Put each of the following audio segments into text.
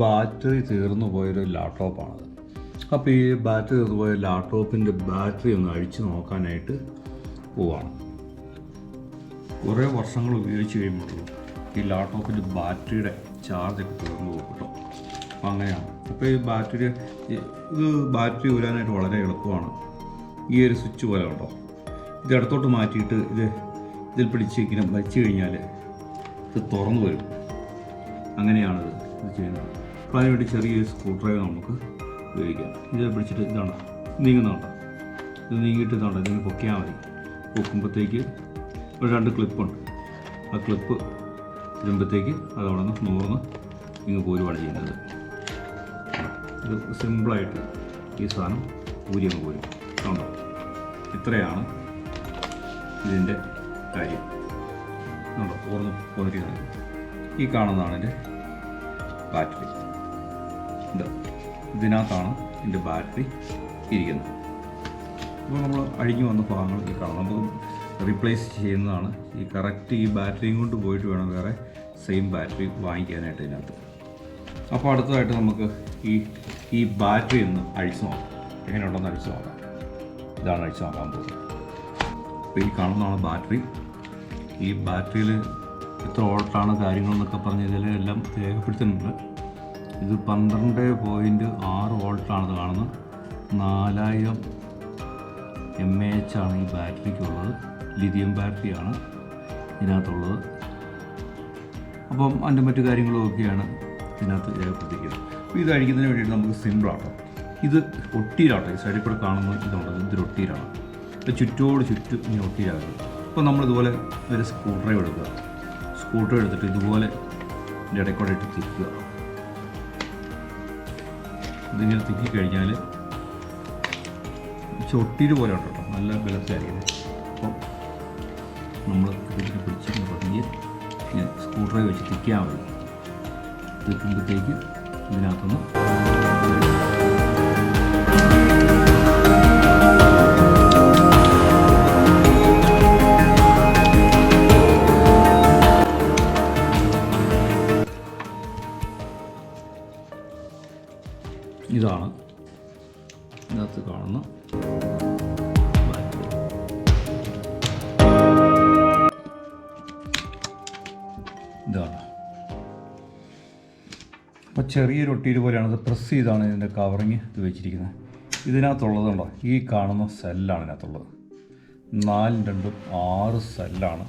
Battery തീർന്നു പോയൊരു ലാപ്ടോപ്പാണത്. അപ്പോൾ ഈ ബാറ്ററി തീർന്നു പോയ ലാപ്ടോപ്പിന്റെ ബാറ്ററി ഒന്ന് അഴിച്ചു നോക്കാനായിട്ട് പോവാണ്. കുറേ വർഷങ്ങൾ ഉപയോഗിച്ച് കഴിയുമ്പോഴുള്ളൂ ഈ ലാപ്ടോപ്പിന്റെ ബാറ്ററിയുടെ ചാർജൊക്കെ തീർന്നു പോകും കേട്ടോ. അപ്പോൾ അങ്ങനെയാണ്. അപ്പോൾ ഈ ബാറ്ററി ഇത് ബാറ്ററി ഊരാനായിട്ട് വളരെ എളുപ്പമാണ്. ഈ ഒരു സ്വിച്ച് പോലെ ഉണ്ടോ? ഇത് ഇടത്തോട്ട് മാറ്റിയിട്ട് ഇത് ഇതിൽ പിടിച്ച് ഇങ്ങനെ വച്ച് കഴിഞ്ഞാൽ ഇത് തുറന്നു വരും. അങ്ങനെയാണിത് ഇത് ചെയ്യുന്നത്. അപ്പോൾ അതിനുവേണ്ടി ചെറിയൊരു സ്ക്രൂ ഡ്രൈവർ നമുക്ക് ഉപയോഗിക്കാം. ഇത് പിടിച്ചിട്ട് ഇതാണ്? നീങ്ങുന്നുണ്ട് ഇത് നീങ്ങിയിട്ട് ഇതാണ്? ഇതിന് പൊക്കിയാൽ മതി. പൊക്കുമ്പോഴത്തേക്ക് ഒരു രണ്ട് ക്ലിപ്പുണ്ട്. ആ ക്ലിപ്പ് ഇടുമ്പോഴത്തേക്ക് അത് അവിടെ നിന്ന് നൂറുന്ന് ഇങ്ങ് പോരുവാണ് ചെയ്യുന്നത്. ഇത് സിമ്പിളായിട്ട് ഈ സാധനം ഊരി അങ്ങ് പോരും. കണ്ടോ? ഇത്രയാണ് ഇതിന്റെ കാര്യം. കണ്ടോ? ഓർന്ന് പോന്നിരിക്കുന്നത് ഈ കാണുന്നതാണ് എന്റെ ബാറ്ററി. ഇത് ഇതിനകത്താണ് ഇതിന്റെ ബാറ്ററി ഇരിക്കുന്നത്. അപ്പോൾ നമ്മൾ അഴിഞ്ഞു വന്ന ഭാഗങ്ങൾ ഈ കാണാം നമുക്ക് റീപ്ലേസ് ചെയ്യുന്നതാണ്. ഈ കറക്റ്റ് ഈ ബാറ്ററിയും കൊണ്ട് പോയിട്ട് വേണം വേറെ സെയിം ബാറ്ററി വാങ്ങിക്കാനായിട്ട് ഇതിനകത്ത്. അപ്പോൾ അടുത്തതായിട്ട് നമുക്ക് ഈ ഈ ബാറ്ററി ഒന്ന് അഴിച്ചു നോക്കാം. എങ്ങനെയുണ്ടെന്ന് അഴിച്ചു നോക്കാം. ഇതാണ് അഴിച്ചു നോക്കാൻ പോകുന്നത്. അപ്പോൾ ഈ കാണുന്നതാണ് ബാറ്ററി. ഈ ബാറ്ററിയിൽ എത്ര വോൾട്ടാണ് കാര്യങ്ങളെന്നൊക്കെ പറഞ്ഞ് ഇതിലെല്ലാം രേഖപ്പെടുത്തുന്നുണ്ട്. ഇത് പന്ത്രണ്ട് പോയിന്റ് ആറ് വോൾട്ടാണ് ഇത് കാണുന്നത്. നാലായിരം എം എ എച്ച് ആണ് ഈ ബാറ്ററിക്കുള്ളത്. ലിഥിയം ബാറ്ററിയാണ് ഇതിനകത്തുള്ളത്. അപ്പം അതിന്റെ മറ്റു കാര്യങ്ങളും ഒക്കെയാണ് ഇതിനകത്ത് രേഖപ്പെടുത്തിക്കുന്നത് അപ്പോൾ ഇത് അഴിക്കുന്നതിന് വേണ്ടിയിട്ട് നമുക്ക് സിമ്പിളാട്ടോ ഇത് ഒട്ടീരാട്ടോ. ഈ സൈഡിൽ കൂടെ കാണുന്നത് ഇതുണ്ട് ഇതൊരു ഒട്ടീരാണ്. അപ്പോൾ ചുറ്റോട് ചുറ്റും ഇങ്ങനെ ഒട്ടീരാകും അപ്പോൾ നമ്മളിതുപോലെ ഒരു സ്ക്രൂ എടുക്കുക. സ്ക്രൂ എടുത്തിട്ട് ഇതുപോലെ ഇതിന്റെ ഇടയ്ക്കൂടെ കൂടെ ഇട്ട് തിരിക്കുക. ഇതിങ്ങനെ തിക്കി കഴിഞ്ഞാൽ ചൊട്ടീര് പോലെ ഉണ്ട് കേട്ടോ. നല്ല ബലത്തിലായിരിക്കും അപ്പം നമ്മൾ ഇതിനെ പിടിച്ചിട്ട് പതിയെ സ്ക്രൂ ഡ്രൈവ് വെച്ച് തിക്കിയാൽ മതി. തിക്കുമ്പോഴത്തേക്ക് ഇതിനകത്തുനിന്ന് ഇതാണ്. ഇതിനകത്ത് കാണുന്ന ഇതാണ്. അപ്പോൾ ചെറിയൊരു ഒട്ടിയിൽ പോലെയാണ്. ഇത് പ്രസ് ചെയ്താണ് ഇതിന്റെ കവറിങ് ഇത് വെച്ചിരിക്കുന്നത്. ഇതിനകത്തുള്ളതുണ്ടോ ഈ കാണുന്ന സെല്ലാണ് ഇതിനകത്തുള്ളത്. നാലും രണ്ടും ആറ് സെല്ലാണ്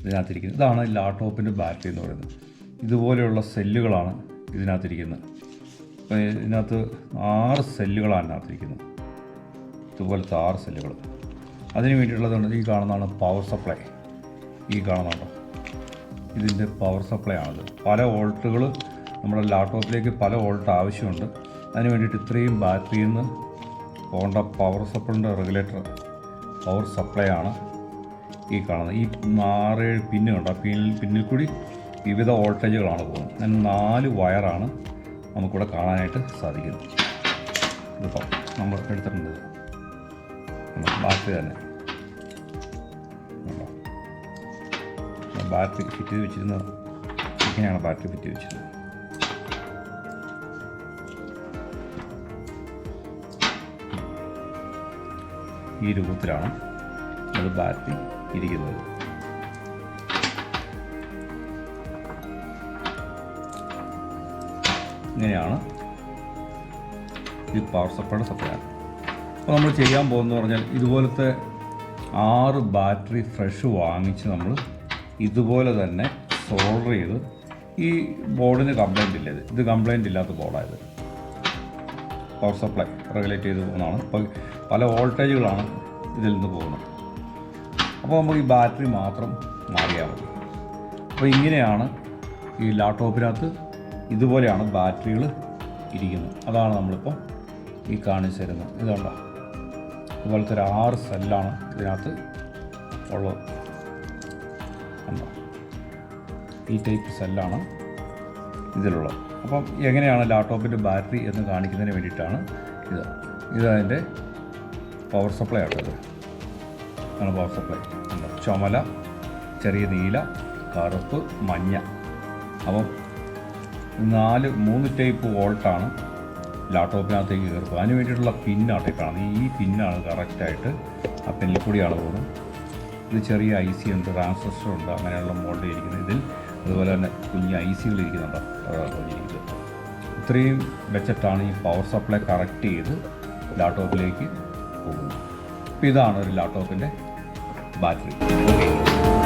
ഇതിനകത്തിരിക്കുന്നത്. ഇതാണ് ലാപ്ടോപ്പിന്റെ ബാറ്ററി എന്ന് പറയുന്നത്. ഇതുപോലെയുള്ള സെല്ലുകളാണ് ഇതിനകത്തിരിക്കുന്നത്. അപ്പോൾ ഇതിനകത്ത് ആറ് സെല്ലുകളാണ് അതിനകത്തിരിക്കുന്നത് ഇതുപോലത്തെ ആറ് സെല്ലുകൾ. അതിന് വേണ്ടിയിട്ടുള്ളത് ഈ കാണുന്നതാണ് പവർ സപ്ലൈ ഈ കാണുന്നുണ്ടോ ഇതിന്റെ പവർ സപ്ലൈ ആണത്. പല വോൾട്ടുകൾ നമ്മുടെ ലാപ്ടോപ്പിലേക്ക് പല വോൾട്ട് ആവശ്യമുണ്ട്. അതിന് വേണ്ടിയിട്ട് ഇത്രയും ബാറ്ററിയിൽ നിന്ന് പോകേണ്ട പവർ സപ്ലൈന്റെ റെഗുലേറ്റർ പവർ സപ്ലൈ ആണ് ഈ കാണുന്നത്. ഈ ആറേഴ് പിന്നുണ്ട്. ആ പിന്നിൽ പിന്നിൽ കൂടി വിവിധ വോൾട്ടേജുകളാണ് പോകുന്നത്. നാല് വയറാണ് നമുക്കിവിടെ കാണാനായിട്ട് സാധിക്കുന്നു ഇതിപ്പോൾ നമ്മൾ എടുത്തിട്ടുണ്ട്? ബാറ്ററി തന്നെ? ബാറ്ററി ഫിറ്റ് ചെയ്ത് വെച്ചിരുന്നത് ഇങ്ങനെയാണ് ബാറ്ററി ഫിറ്റ് വെച്ചിരുന്നത് ഈ രൂപത്തിലാണ് അത് ബാറ്ററി ഇരിക്കുന്നത് ഇങ്ങനെയാണ്. ഇത് പവർ സപ്ലൈയുടെ സപ്ലൈ അപ്പോൾ നമ്മൾ ചെയ്യാൻ പോകുന്നത് പറഞ്ഞാൽ ഇതുപോലത്തെ ആറ് ബാറ്ററി ഫ്രഷ് വാങ്ങിച്ച് നമ്മൾ ഇതുപോലെ തന്നെ സോൾഡർ ചെയ്ത് ഈ ബോർഡിന് കംപ്ലൈന്റ് ഇല്ല ഇത്. കംപ്ലൈന്റ് ഇല്ലാത്ത ബോർഡായത് പവർ സപ്ലൈ റെഗുലേറ്റ് ചെയ്ത് പോകുന്നതാണ് അപ്പോൾ പല വോൾട്ടേജുകളാണ് ഇതിൽ നിന്ന് പോകുന്നത്. അപ്പോൾ നമുക്ക് ഈ ബാറ്ററി മാത്രം മാറിയാൽ മതി. അപ്പോൾ ഇങ്ങനെയാണ് ഈ ലാപ്ടോപ്പിനകത്ത് ഇതുപോലെയാണ് ബാറ്ററികൾ ഇരിക്കുന്നത്. അതാണ് നമ്മളിപ്പോൾ ഈ കാണിച്ചു തരുന്നത് ഇതുണ്ടോ ഇതുപോലത്തെ ഒരു ആറ് സെല്ലാണ് ഇതിനകത്ത് ഉള്ളത്. ഈ ടൈപ്പ് സെല്ലാണ് ഇതിലുള്ളത്. അപ്പം എങ്ങനെയാണ് ലാപ്ടോപ്പിന്റെ ബാറ്ററി എന്ന് കാണിക്കുന്നതിന് വേണ്ടിയിട്ടാണ് ഇത്. ഇതതിന്റെ പവർ സപ്ലൈ ആട്ടത് ആണ് പവർ സപ്ലൈ. ചുമല ചെറിയ നീല കറുപ്പ് മഞ്ഞ. അപ്പം നാല് മൂന്ന് ടൈപ്പ് വോൾട്ടാണ് ലാപ്ടോപ്പിനകത്തേക്ക് കയറുന്നത്. അതിന് വേണ്ടിയിട്ടുള്ള പിന്നാണ് കാണുന്നത്. ഈ പിന്നാണ് കറക്റ്റായിട്ട് ആ പെന്നിൽ കൂടിയാണ് പോകുന്നത് ഇത് ചെറിയ ഐ സി ഉണ്ട് ട്രാൻസിസ്റ്റർ ഉണ്ട് അങ്ങനെയുള്ള മോഡൽ ഇരിക്കുന്നത് ഇതിൽ. അതുപോലെ തന്നെ കുഞ്ഞ് ഐ സികൾ ഇരിക്കുന്നുണ്ട് ഇത്രയും വെച്ചിട്ടാണ് ഈ പവർ സപ്ലൈ കറക്റ്റ് ചെയ്ത് ലാപ്ടോപ്പിലേക്ക് പോകുന്നത്. അപ്പോൾ ഇതാണ് ഒരു ലാപ്ടോപ്പിന്റെ ബാറ്ററി ഓക്കെ